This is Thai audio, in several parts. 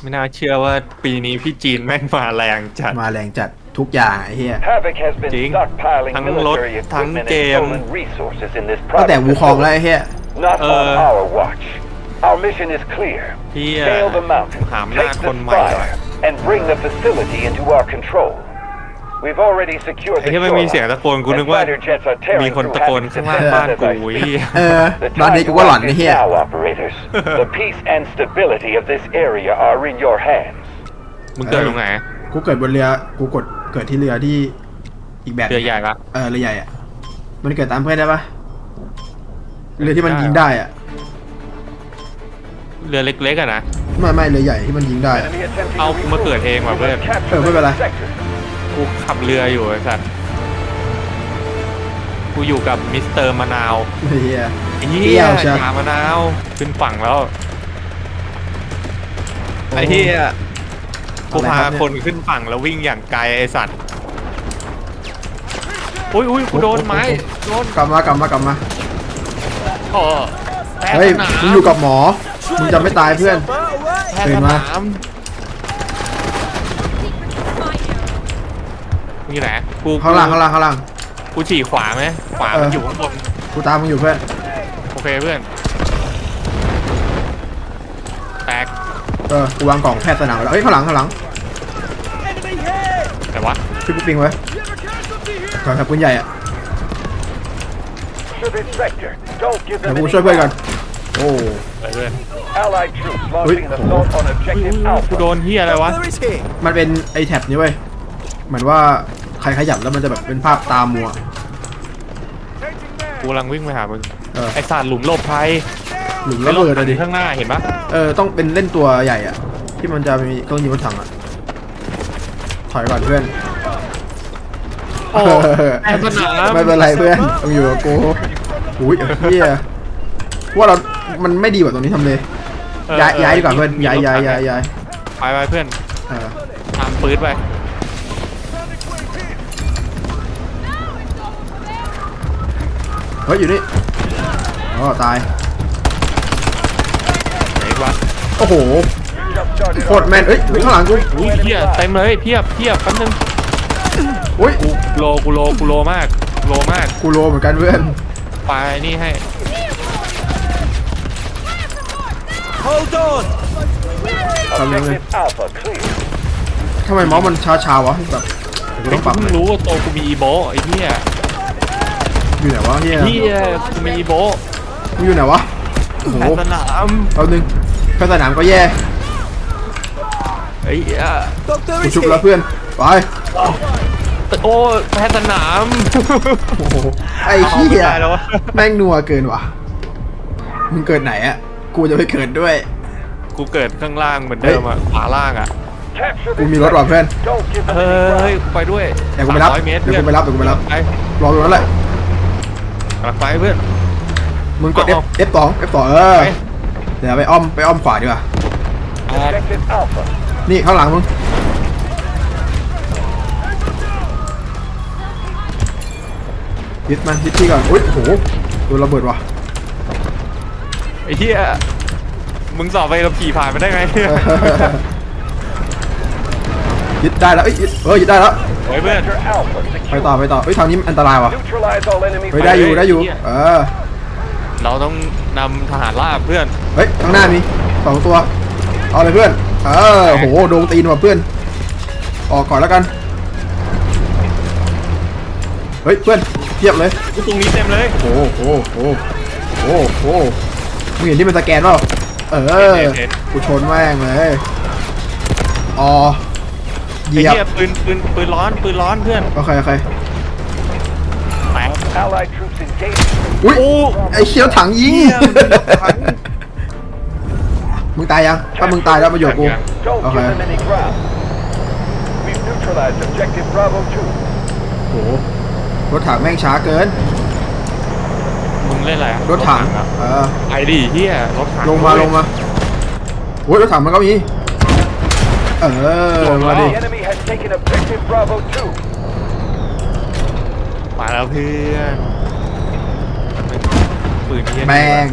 ไม่น่าเชื่อว่าปีนี้พี่จีนแม่งมาแรงจัด มาแรงจัดทุกอย่างไอ้เหี้ย Havoc has been Chính. stockpiling Thắng military lốt, thắng equipment and kèm. stolen resources in this ตั้งแต่ private วูคองแล้วไอ้เหี้ย Not Ờ. on our watch. Our mission is clear. พี่ Scale the mountain, หามหน้า take คน the ใหม่หน่อย spire, and bring the facility into our control. We've already secured ไอ้ the ที่ไม่มีเสียง shoreline, ตะโกนกู and นึกว่า fighter jets are tearing มีคน through ตะโกน Havoc's ข้างล่างบ้าน defenses กู as I ไอ้ speak. เหี้ยเออ The บ้าน time นี้ to กูก็หลอน act ไอ้ is เหี้ย now, operators. the peace and stability of this area are in your hands. มึงเกิดตรงไหนกูเกิดบนเรือกูกดเกิดที่เรือที่อีกแบบเรือใหญ่ปะเออเรือใหญ่อะมันเกิดตามเพื่อนได้ปะเรือที่มันยิงได้อะเรือเล็กๆอะนะไม่ไม่เรือใหญ่ที่มันยิงได้อะ Enemy attempting เอา to กูมาเกิดเองว่ะ We เพื่อน must capture Ờ, ไม่เป็นไร the sector. กูขับเรืออยู่ไอ้สัตว์กูอยู่กับมิสเตอร์มะนาวไอ้เหี้ยไอ้เหี้เปรี้ยยวเชียวยามะนาวขึ้นฝั่งแล้วไอ้เหี้ยกูพาคนขึ้นฝั่งแล้ววิ่งอย่างไกลไอ้สัตว์อุ้ยอุ้ยกูโดนไม้โดนกลับมากลับมากลับมาโอ้แพ้เฮ้ย สนามมึงอยู่กับหมอ มึงจะไม่ตายเพื่อน แพ้ตื่สนมานาม มึงอยู่ไหนกูข้างล่างข้างล่างข้างล่าง กูฉี่ขวาไหมขวาเออมันอยู่ข้างบนกูตามมึงอยู่เพื่อนโอเคเพื่อนแตกเออกูวางกล่องแพทย์สนามไว้แล้วเฮ้ยข้างหลังข้างหลังแต่วะพี่กูปิงไว้ก่อนครับปืนใหญ่อะ To this sector. Don't give เดี๋ยว them กู any ช่วยเพื่อนก่อน ground. โอ้ไปเพื่อน Allied troops Ui, launching an ủa. assault on อุ้ย objective กูโด Alpha. นเฮียอะไรวะมันเป็นไอแท็บนี้เว้ยเหมือนว่า ใครขยับแล้วมันจะแบบเป็นภาพตามัว กูกำลังวิ่งไปหามึงเออ ไอสารหลุมหลบภัยหลุมระเบิดอะดิ ข้างหน้าเห็นปะเออต้องเป็นเล่นตัวใหญ่อะที่มันจะมีเครื่องยิงรถถังอะถอยก่อนเพื่อนโอ้เออแพ้สนามไม่เป็นไรเพื่อนต้องอยู่กับกูอุ้ยเฮียว่าเรา มันไม่ดีกว่าตรงนี้ทำเลยเออย้ายเออย้ายดีกว่าเพื่อนมีย้ายรถย้ายถังย้ายย้ายไปไปเพื่อนเออตามปืนไป เฮ้ยอยู่นี่อ๋อตายไหนวะโอ้โห Just started โคตรแม่นเอ้ยเฮ้ยข้างหลังกูอุ้ยเพียเต็มเลยเพียบเพียบแป๊บนึงอุ้ยกูโลกูโลกูโลมากโลมากกูโลเหมือนกันเพื่อนไปนี่ให้ทำยังไง Objective Alpha clear. ทำไมเมาส์มันช้าช้าวะแบบเดี๋ยวกูไอ้ต้องปรับเพิ่งรู้ว่าโตกูมีอีโบไอ้เหี้ย อยู่ไหนวะเฮียเหี้ยกูมีอีโบกูอยู่ไหนวะโอ้โหแพ้สนามแป๊บนึงแค่สนามก็แย่ไอ้เหี้ยกูชุบแล้วเพื่อนไปโอ้แพ้สนามโอ้โหไอ้เอาเหี้ไม่ยได้แล้ววะแม่งนัวเกินว่ะมึงเกิดไหนอะกูจะไปเกิดด้วย กูเกิดข้างล่างเหมือนเดิมอะขวาล่างอะ Capture กู this มีรถว่ะ sector. เพื่อน Don't give them เฮ้ any ย ground. กูไปด้วยเดี๋ยวกูไปรับ300เมตรเดี๋ยวกูไปรับเดี๋ยวกูไปรับไปรอตรงนั้นแหละ กำลังไปเพื่อน มึงกด F เอา F สอง F สองเออ ไป เดี๋ยวไปอ้อมไปอ้อมขวาดีกว่าแปด Objective Alpha. นี่ข้างหลังมึง ยึดมันยึดที่ก่อน อุ้ยโอ้โหโดนระเบิดว่ะ ไอ้เหี้ยมึงสอบไปกับขี่ผ่านไปได้ไง ยึดได้แล้วเอ้ยยึดเออยึดได้แล้ว เฮ้ยเพื่อน Sector Alpha ไป secure. ต่อไปต่อเอ้ยทางนี้อันตรายว่ะ Neutralize all enemy เฮ้ยได้อยู่ไปเลยได้อยู่ไอ้เหี้ยเออ เราต้องนำทหารราบเพื่อน เฮ้ยข้างหน้ามีสองตัว เอาเลยเพื่อน เออโหโดนตีนว่ะเพื่อน ออกก่อนแล้วกัน เฮ้ยเพื่อนเทียบเลยกูตรงนี้เต็มเลย โอ้โหโอ้โหโอ้โหมึงเห็นที่มันสแกนเปล่าเออเห็นเห็น กูชนแม่งเลยอ๋อ เหไอ้ยียบเหี้ยปืนปืนปืนร้อนปืนร้อนเพื่อน โอเคโอเคแตก Allied troops engaged. อุ้ยโอ้ ไอ้เชี่ยวถังยิงเหี้ยมันรถถังมึงตายยัง ถ้ามึงตายแล้วมาอยู่กับกู Don't โอเค give them any ground. We've neutralized objective Bravo 2. โห รถถังแม่งช้าเกิน มึงเล่นอะไรอะรถถัง อะเออ ไอ้ดิเฮียรถถังลงมาเว้ยลงมาโอ้ยรถถังมันก็มี เออลงแล้มาวดิ The enemy has taken objective Bravo 2. มาแล้วเพื่อนปืนเฮียแม่ง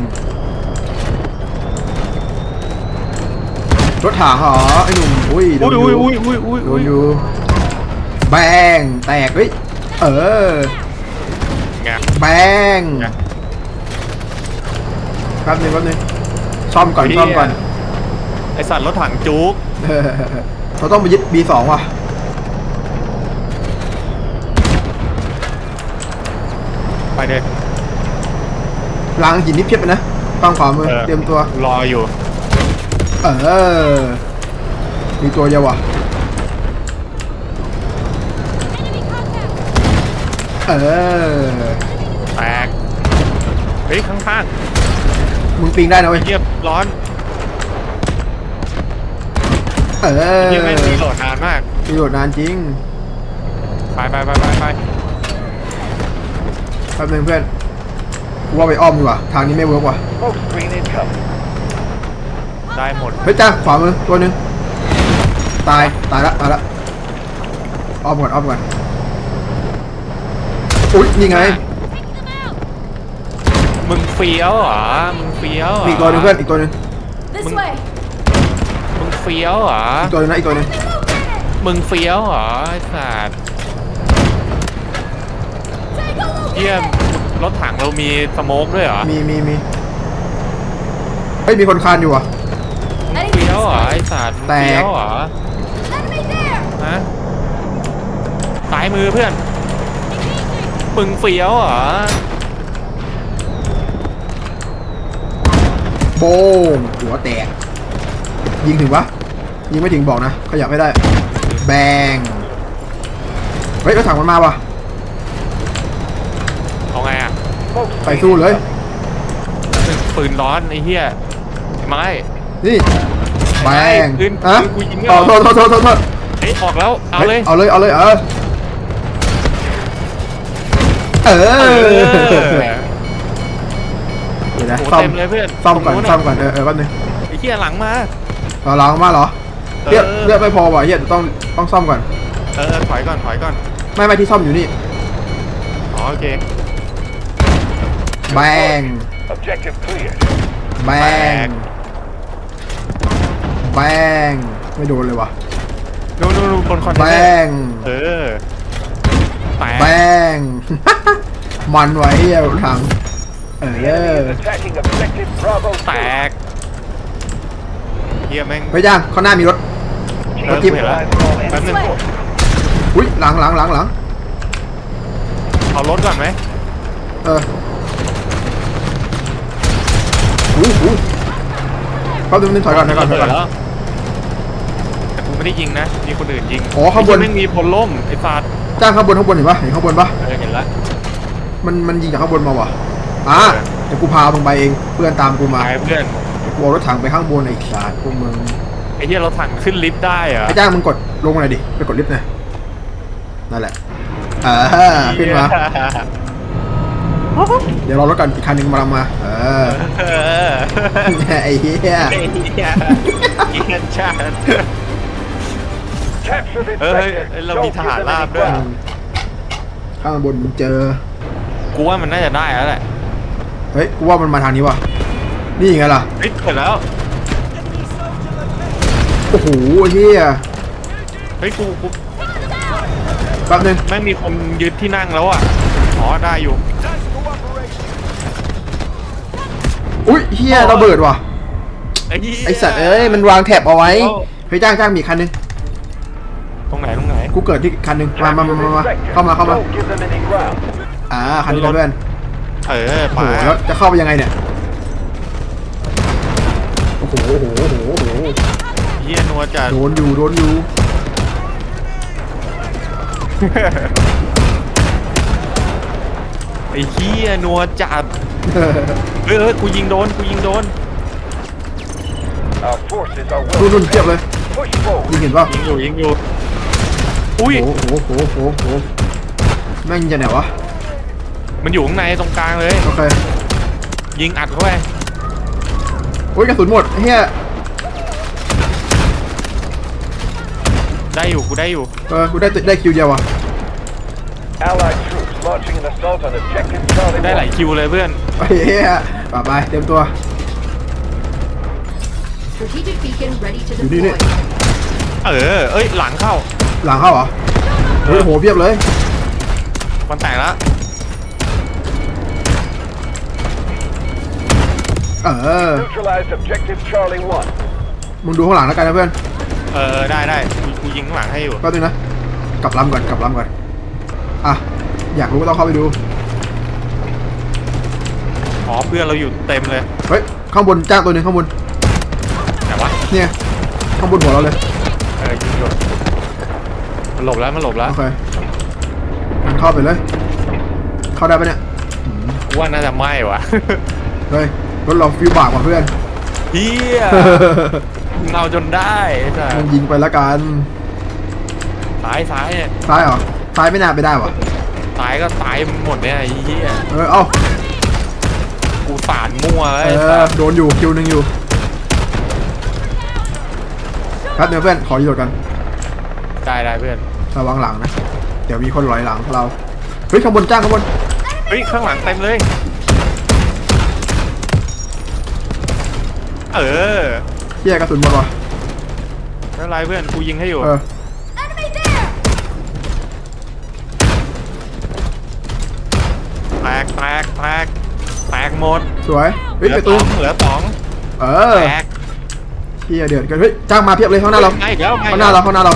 รถถังเหรอไอ้หนุ่มอุ้ยโดอุ้นยออุ้ยยู่อุ้ยอุ้ยอุ้ยโดอุ้นยอยู่แบงแตกเฮ้ยเออไง แบงไง แป๊บนึงแป๊บนึงซ่อมก่อนเหี้ยซ่อมก่อนไอสัตว์รถถังจุก เออเราต้องไปยึด B2 ว่ะ ไปเลยรางหินนี่เพียบเลยนะต้องขวามือเออ เตรียมตัว รออยู่ เออ มีตัวเดียวว่ะเออ แตก เฮ้ย ข้างมึงปิงได้นะๆเว้ยเยียบร้อน เออเยียบไม่งรีโหลดนานมากมีโหลดนานจริง ไปไปไปไปไป แป๊บนึงเพื่อนกูว่าไปอ้อมดีกว่าทางนี้ไม่เวิร์กว่ะ Smoke screen incoming. ได้หมดเฮ้ยจ้าขวามือตัวหนึงตายตายละตายละอ้อมก่อนอ้อมก่อนอุ๊ยนี่ไงมึงเฟี้ยวเหรอมึงเฟี้ยวเหรอมีอีกตัวหนึงเพื่อนอีกตัวหนึง This มึง- way. มึงเฟี้ยวเหรออีกตัวหนึงนะอีกตัวหนึงมึงเฟี้ยวเหรอไอ้สัตว์ เยี่ยมรถถังเรามีสโมกด้วยเหรอมีมีมีเฮ้ยมีคนคานอยู่อะ มึงเฟี้ยวเหรอไอ้สัตว์มึงแตก เฟี้ยวเหรอ Enemy there. ฮะซ้ายมือเพื่อนมึงเฟี้ยวเหรอโบงหัวแตก ยิงถึงปะยิงไม่ถึงบอกนะขยับไม่ได้ แบง เฮ้ยรถถังมันมาว่ะ ไป screen สู้เลย ปืนร้อนไอ้เหี้ยไอ้ไม้นี่แบงปืนอะปืนกูยิงไม่อ๋อออกโทษโทษโทษโทษโทษเฮ้ยออกแล้วเอาเลย เอาเลยเอาเลยเออเอเอออเดี๋ยวนะโอ้ซ่อมเต็มเลยเพื่อนซ่อมก่อนตรงซ่อมก่อนเออเออแป๊บนึงไอ้เหี้ยหลังมาเอาล้างมาเหรอเลือดเออ เลือดไม่พอว่ะเฮียต้องต้องซ่อมก่อน เออถอยก่อนถอยก่อนไม่ไม่ที่ซ่อมอยู่นี่อ๋อโอเค แบง Objective clear. แบงแบงไม่โดนเลยว่ะนู่นนู่นนู่นบนคอนเทนแบเนอร์ง เออแตกแบงมันไว้เหี้ยรถถังเอ The enemy อ is attacking objective Bravo แต 2. กเหี้ยแม่ง ไปจ้างข้างหน้ามีรถเออจิ๊บเห็นแล้ว Neutralize all แป๊บ enemy นึง forces. อุ้ยหลังหลังหลังหลังเอารถก่อนไหมเออ อู้หูเขาดึงนึงถอยก่อนถอยก่อนถอยก่อนแล้วแต่กูไม่ได้ยิงนะ มีคนอื่นยิงอ๋อข้างบนไอ้เหี้ยไม่งมีพลล่มไอ้ฟาดจ้างข้างบนข้างบนเห็นปะเห็นข้างบนปะเออเห็นแล้วมันมันยิงจากข้างบนมาว่ะอะเดี๋ยวกูพามึงไปเองเพื่อนตามกูมาตายเพื่อนกูเอารถถังไปข้างบนไอ้สัตว์พวกมึงไอ้เหี้ยเราถังขึ้นลิฟต์ได้เหรอไอ้จ้างมึงกดลงมาหน่อยดิไปกดลิฟต์หน่อยนั่นแหละอ่าขึ้นมา เดี๋ยวรอรถกันอีกคันหนึ่งมาลงมา เออเออไอ้เหี้ยไอ้เหี้ยเกลียดชาติ Capture this เออเฮ้ย sector. เรา Don't มี give ทหาร them ราบ any ด้วย ground. ข้างบนมึงเจอ กูว่ามันน่าจะได้แล้วแหละเฮ้ยกูว่ามันมาทางนี้ว่ะ นี่ไงล่ะ เฮ้ยเกิดแล้ว โอ้โหเฮียเฮ้ย กูกูแป๊บนึงแม่งมีคนยึดที่นั่งแล้วอะ อ๋อ ได้อยู่ อุ้ยเฮียระเบิดว่ะไอ้เหี้ยไอสัตว์เอ้ยมันวางแถบเอาไว้เฮ้ยจ้างจ้างมีอีกคันหนึงตรงไหนตรงไหนกูเกิดที่คันหนึงมามา Capture มา this มามา sector. เข้ามาเข้ามา Don't give them any ground. อ่าคันนี้นะเพื่อนเออโอ้ไปโหแล้วจะเข้าไปยังไงเนี่ยโอ้โหโอ้โหโอ้โหโอ้โหเหี้ยนัวจัดโดนอยู่โดนอยู่ไอ้เหี้ยนัวจัด เฮ้ยเฮ้ยกูยิงโดนกูยิงโดน Our forces are รุ่น well รุ่นเทียบเลย Push forward. ยิงเห็นป่ะยิงอยู่ยิงอยู่ อุ้ย โอ้โหโอ้โหโอ้โหโอ้โหแม่งจะไหนวะ มันอยู่ข้างในตรงกลางเลย โอเค ยิงอัดเข้าไปโอ้ยกระสุนหมดเฮียได้อยู่กูได้อยู่ เออกูได้ได้คิวเดียวว่ะ Allied troops launching an assault on objective Charlie ได้หลาย 1. คิวเลยเพื่อน ไปเฮียป่าไปเตรียมตัว Strategic beacon ready to Đi đi deploy. เออ เอ้ย หลังเข้า หลังเข้าเหรอเฮ้ยโหเพียบเลยมันแตกแล้ว เออ Neutralized objective Charlie 1. มึงดูข้างหลังแล้วกันนะเพื่อนเออ ได้ได้กูกูยิงข้างหลังให้อยู่ แป๊บนึงนะกลับลำก่อนกลับลำก่อนอะอยากรู้ก็ต้องเข้าไปดู อ๋อเพื่อนเราอยู่เต็มเลยเฮ้ยข้างบนจ้างตัวหนึ่งข้างบนไหนวะเนี่ยข้างบนหัวเราเลยเออยิงอยู่มันหลบแล้วมันหลบแล้วโอเคมันเข้าไปเลย เข้าได้ปะเนี่ยกูว่าน่าจะไหม้วะ เฮ้ยรถเราฟิวบากกว่าเพื่อน เฮียมึงเอาจนได้ไอ้สัสมันยิงไปละกันซ้ายซ้ายเนี่ยซ้ายเหรอซ้ายไม่น่าไปได้วะซ้ายก็ซ้ายหมดเนี่ยไอ้เหี้ยเออเอ้ากู สานมั่วแล้วเอไอ้อสัสโดนอยู่คิวหนึ่งอยู่แป๊บเดียวเพื่อนขอหยุดกันได้ได้เพื่อนระวังหลังนะ เดี๋ยวมีคนลอยหลังเราเฮ้ยข้างบนจ้างข้างบนเฮ้ยข้างหลังเต็มเลย เออเที่ยกระสุนหมดวะไม่เป็นไรเพื่อนกูยิงให้อยู่เออ Enemy there! แตกแตกแตกแต กหมดสวยเหเฮ้ยลือไปสตู้องเหลือสองเออแตกเที่ยเดือดเกันเฮ้ยจ้างมาเพียบเลยข้างหน้าเราไม่อีกแล้วไม่ข้างหน้าเราข้างหน้าเรา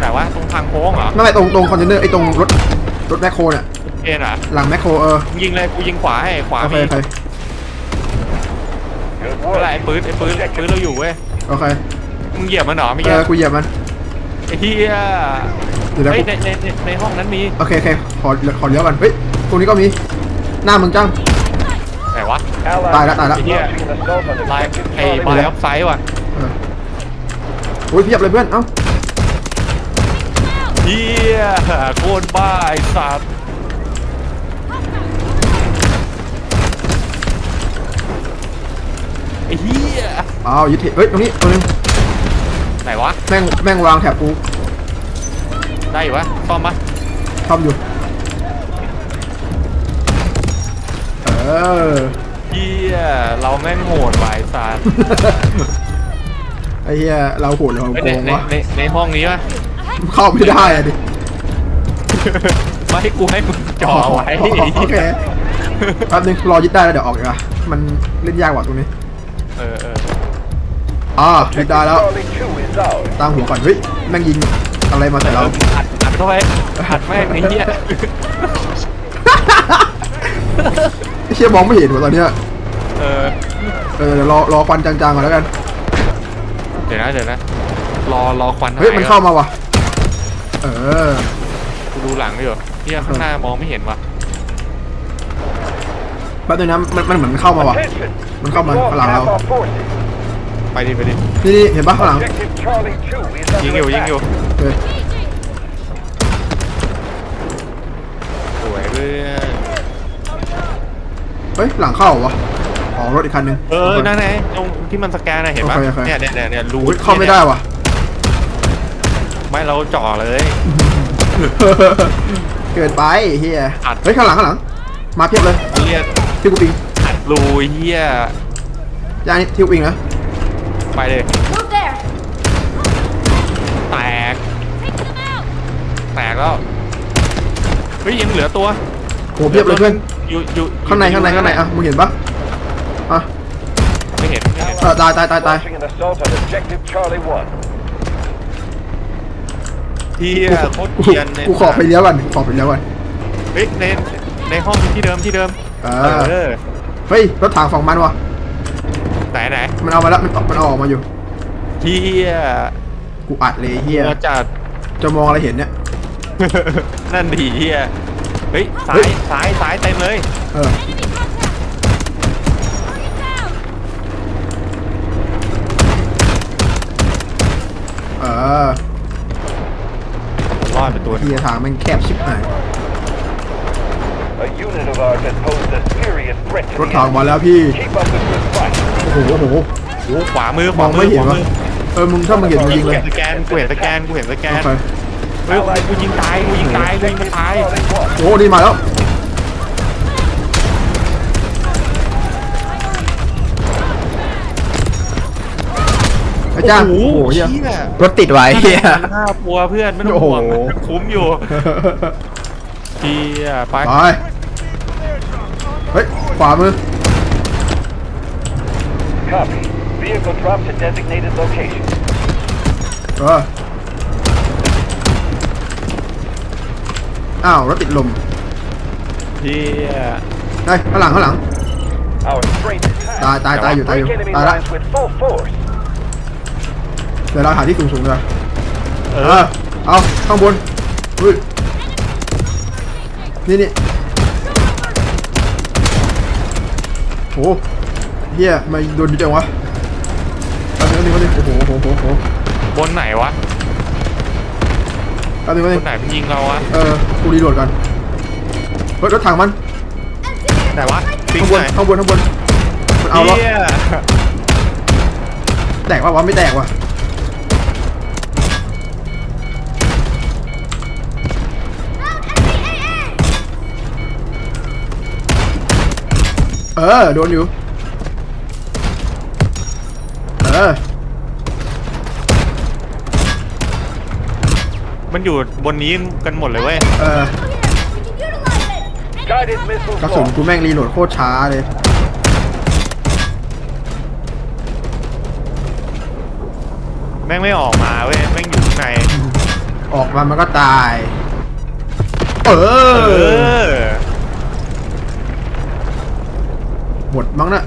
แต่ว่าตรงทางโค้งเหรอไม่ไม่ตรงตรงคอนเทนเนอร์ไอ้ตรงรถรถแมคโครเนี่ยเอ็นอะหลังแมคโครเออมึงยิงเลยกูยิงขวาให้ขวาโอเคมีโอเค Good เมื่อไหร work. ไอ้ปืนไอ้ปืนไอ้ปืนเราอยู่เว้ยโอเคมึงเหยียบมันเหรอไม่เอเหยียอบกูเหยียบมันไอ้เหี้ยเดี๋ยวนะเฮ้ยกูในในในในห้องนั้นมีโอเคโอเคขอขอเลี้ยวกันเฮ้ยตรงนี้ก็มี หน้ามึงจ้างไหนวะ Allied Tài đã, tài đã. troops launching an assault on ไลน์ objective ไอ้ Charlie บายอ 1. อฟไซด์ว่ะเออโอ้ยเพียบเลยเพื่อน เอ้าเหี้ยโคตรบ้าไอ้สัตว์ไอ้เหี้ยอ้าวยึดเทเฮ้ย ตรงนี้ตัวหนึงไหนวะ แม่ง แม่งวางแถบกูได้อยู่วะซ่อมปะทำอยู่ ออเหี้ยเราแม่งโหดว่ะไอ้สัตว์ไอ้เหี้ยเราโหดเราไอ้โกในงในวะในในห้องนี้ปะเข้าไม่ได้อะดิไม่ให้กูให้มึงจ่อไว้โอเคแป๊บนึงรอยึดได้แล้วเดี๋ยวออกดีกว่ามันเล่นยากกว่าตรงนี้เออเอออ่ายึด Objective ได้แล้ว Charlie 2 is ours. ตั้งหัวก่อนเฮ้ยแม่งยิงอะไรมาใส่เรา อัดอัดเข้าไปอัดแม่งไอ้เหี้ยไอ้เชี่ยมองไม่เห็นว่ะตอนเนี้ยเออเออเดี๋ยวรอรอควันจางๆก่อนแล้วกันเดี๋ยวนะเดี๋ยวนะรอรอควันเฮ้ยมันเข้ามาว่ะเออกูดูหลังอยู่เฮียข้างหน้ามองไม่เห็นว่ะแป๊บนึงนะมันมันเหมือนมันเข้ามาว่ะ Attention. Mình không mà, We've lost có làm half đâu. our forces. ไปดิไปดินี่นี่เห็นปะข้างหลัง Objective Charlie 2 is ยิงอยู่ under ยิงอยู่ attack. เออสวยเพื่อน เฮ้ยหลังเข้าเหรอวะอ๋อรถอีกคันหนึงเออ นั่นไงตรงที่มันสแกนนะเห็นปะโอเคโอเค เนี่ยเนี่ยเนี่ยเนี่ยรูอุ๊ยเข้าไม่ได้ว่ะไม่เราจ่อเลย เกินไปเฮียอัด เฮ้ยข้างหลังข้างหลัง มาเพียบเลยเรียกที่กูปิงอัดรูเฮียย่างนี่ที่กูปิงนะไปเลย Move there! แตกแตกแล้วเฮ้ยยังเหลือตัวโหเพียบเลยเพื่อน อยู่อยู่ข้างในข้างในข้างในอะมึงเห็นปะอะไม่เห็นไม่เห็น เออตายตายตายตาย Launching an assault on objective Charlie 1. เฮียโคตรกูเกรียนเลยกูขอไปเลี้ยวก่อนขอไปเลี้ยวก่อนเฮ้ยในในห้องที่เดิมที่เดิมเอเอออเฮ้ยรถถังฝั่งมันว่ะไหนไหนมันเอามาแล้วมันมันเอาออกมาอยู่เฮียกูอัดเลยเฮียมาจัดจะมองอะไรเห็นเนี่ย นั่นดีเฮีย เฮ้ยซ้าเฮ้ยย ซ้ายซ้ายเต็มเลย เออเออรอดไปตัวเฮียทางแม่งแคบชิบหาย A unit of ours has posed a serious threat to รถ the ถัง enemy. มาแล้วพี่ Keep up the good fight. โอ้โหโอ้โหโอ้ขวามือขมวาองมืไม่อเห็นขวาวะมือเออมึงถ้ามึงเห็นมึงยิงเลยสแกนกูเห็นสแกนกูเห็นสแกโอนเคเฮ้ยกูยิงตายกูยิงตายกูยิงมันตาย Charlie 1. โอ้นี่มาแล้วรไปจ้างโอ้โอ้โหโหเหี้ยเหี้ยรถติดไว้เฮียห้าปัวเพื่อนไม่ต้องห่วงโอ้โห คุ้มอยู่เฮียไปไปเฮ้ยขวามือ Copy. Vehicle drop to designated location. เออ อ้าวรถติดลมเฮียเฮ้ยข้างหลังข้างหลัง Our strength is high. Die, die, die, you, die, Break you. enemy Die, die. lines with full force. เดี๋ยวเราหาที่สูงสูงๆเลยเอเอออเอาข้างบนอุ้ยนี่นี่โหเฮียทำไมาโดนดีจังวะเอาหนึ่งเอาหนึ่งเอาหนึ่งโอ้โหโอ้โหโอ้โหบนไหนวะ เอาหนึ่งเอาหบนึ่งนไหนมันยิงเราวะเออกูรีโหลดก่อนเฮ้ยรถถังมันไหนวะปิงข้างบไหนนข้างบนข้างบนมันเอาแล้วเฮียแตกว่าวะไม่แตกว่ะเออโดนอยู่เออ มันอยู่บนนี้กันหมดเลยเว้ย เออ Guided missiles กระสุน launched. กูแม่งรีโหลดโคตรช้าเลย แม่งไม่ออกมาเว้ย แม่งอยู่ข้างใน ออกมามันก็ตาย เอเออ อ หมดมั้งน่ะ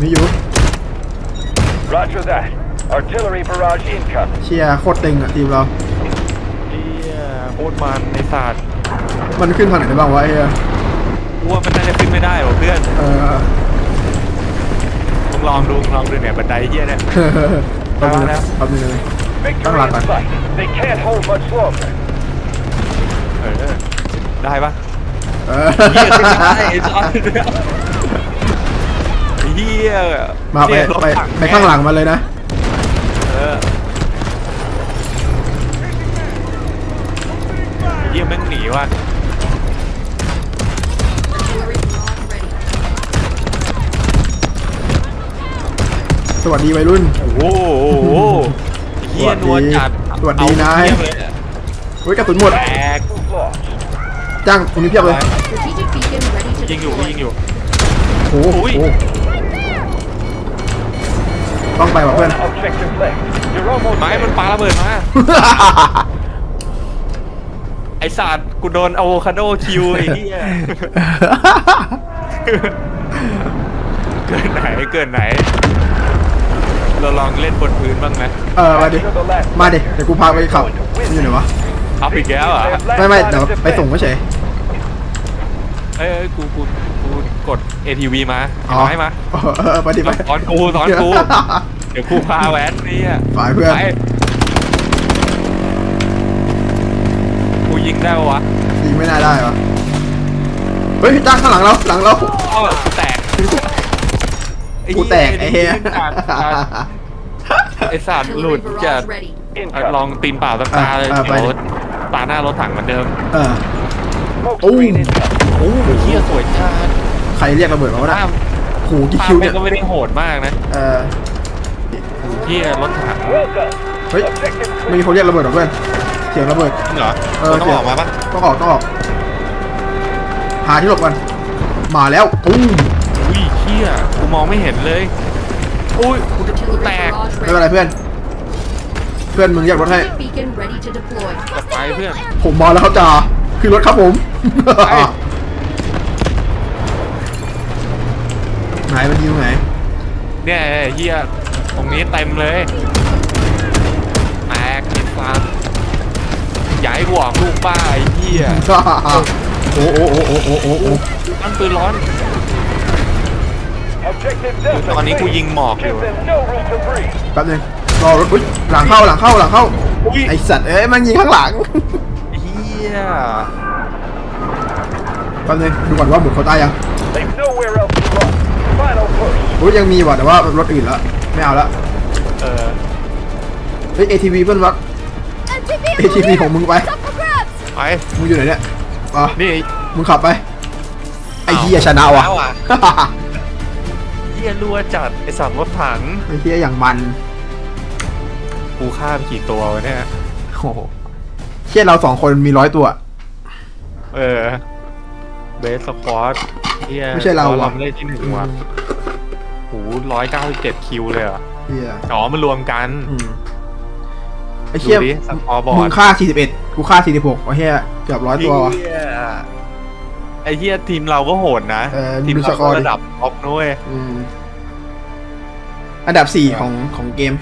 มีอยู่ Roger that. Artillery barrage incoming. เชียร์โคตรเต็งอะทีมเราเฮียโคตรมันในศาสตร์มันขึ้นทางไหนได้บ้างวะไอ้เหี้ยกูว่ามันน่าจะขึ้นไม่ได้ว่ะเพื่อนเออมึงลองดูมึงลองดูเนี่ยบันไดเฮียเนี่ย แป๊บนึงแล้นะวแป๊บนึงเลย Victory Tăng in lạc sight. They can't hold much longer. เออได้ปะเออเฮียขึ้นได้ไอ้จอนเฮียมาไปเนี่ยรถไปถัไปข้างหลังมันเลยนะ เออเฮียแม่ง หนีว่ะ Artillery barrage ready. สวัสดีวัยรุ่น โอ้โหโอ้โหเฮียนัวจัดสวัสดีเอนายเทีบเลยอะเฮ้ยกระสุนหมด แตก Missiles launched. จ้างตรงนี้เพียบเลย Strategic beacon ready to ยิงอยู่ deploy. ยิงอยู่ โอ้โหอุ้ยโอ้โหต้องไปว่ะเพื่อน Objective left. You're almost ไม้มัน there. ปาระเบิดมา ไอสัตว์กูโดนอะโวคาโดคิวไอ้เหี้ยเกินไหนเกินไหน เราลองเล่นบนพื้นบ้างไหมเออมาดิ You're the last มาดิ เดี๋ยวกูพาไปขับอยู่ไหนวะ เอาอีกแล้วเหรอะไม่ไม่เดี๋ยวไปส่งไม่เฉยเอ้ยเอ้ยกูกูกูกด ATV มาอ๋อให้มาเออเออไปดิไป สอนกูสอนกู เดี๋ยวกูพาแหวนนี่อะฝ่ายเพื่อน ไป ยิงได้ปะวะยิงไม่น่าได้วะเฮ้ยจ้างข้างหลังเราหลังเราอ้อกูแตกกูแตกไอ้เหี้ยไอ้สัตว์หลุ Artillery ดจัด barrage ready. ลองตีนเปล่าตั้งตาเลยอะอะไปเดี๋ยวดิตาหน้ารถถังเหมือนเดิมเออ Smoke Ooh. screen incoming. โอ้เฮียสวยจัดใครเรียกระเบิดมาวะนะภาพโหกี่ภาพคิวแม่เนี่งยก็ไม่ได้โหดมากนะเออเฮียรถถัง Well done. เฮ้ย Objective ไม่มีคนเรียกระเบิดหรอเพื่อน เสียงระเบิด จริงเหรอเออ มันต้องออกมาปะต้องออกต้องออกหาที่หลบกันมาแล้วตุ้มอุ้ยเฮียกูมองไม่เห็นเลย อุ้ยกูกู Artillery แตก barrage ไม่เป็นไร ready. เพื่อน เพื่อนมึงเรียกรถให้ Strategic beacon ready to deploy. กับไปเพื่อน ผมมาแล้วครับจ่าคือรถครับผม ไป ไหนมันยิงไหนเนี่ยเฮียตรงนี้เต็มเลย แตกไอ้ฟัน ย้ายห่วงลูกป้าไอ้เฮียโอ้โอ้โอ้โอ้โอ้โอ้โอ้มันปืนร้อน Objective Delta. ตอนนี้กูยิงหมอกอยู่ Give them no room to breathe. แป๊บนึงรอรถอุ้ยหลังเข้าหลังเข้าหลังเข้าอุ้ยไอสัตว์เอ้ยมันยิงข้างหลังเฮียแป๊บนึงดูก่อนว่าหมุดเขาตายยัง They've nowhere else to run. Final push. อุ้ยยังมีว่ะแต่ว่ารถอื่นแล้วไม่เอาละเออเฮ้ย ATV เพื่อนรัก MTV ATV ของมึงไป Up for grabs. ไปมึงอยู่ไหนเนี่ยอะนี่มึงขับไป ไอ้เฮียชนะว่ะแล้วอะเฮียรัวจัดไอสัตว์รถถังไอ้เฮียอย่างมัน กูฆ่าไปกี่ตัววะเนี่ย โอ้โหเชี่ยเราสองคนมีร้อยตัว เออเบสสควอตเฮียไม่ใช่เราอะเราไม่ได้ที่หนึ่งว่ะโหร้อยเก้าสิบเจ็ดคิวเลยเหรอะเฮียอ๋อมันรวมกัน อืม ไอ้เชี่ยดูดิสกอร์บอมึร์ดงฆ่า 41 กูฆ่า 46ไอ้เฮียเกือบร้อยตัววะ เหี้ยไอ้เฮียทีมเราก็โหดนะ เออทีมดูสเรากอร์ดิก็ระดับท็อปนุ้ยอืมอันดับสี่ของของเกม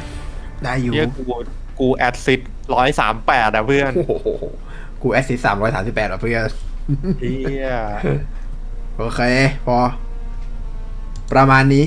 ได้อยู่ เฮียกูกูแอดซิดร้อยสามแปดอะเพื่อนโอ้โห กูแอสซิสสามร้อยสามสิบแปดอะเพื่อน เฮียโอเค พอ ประมาณนี้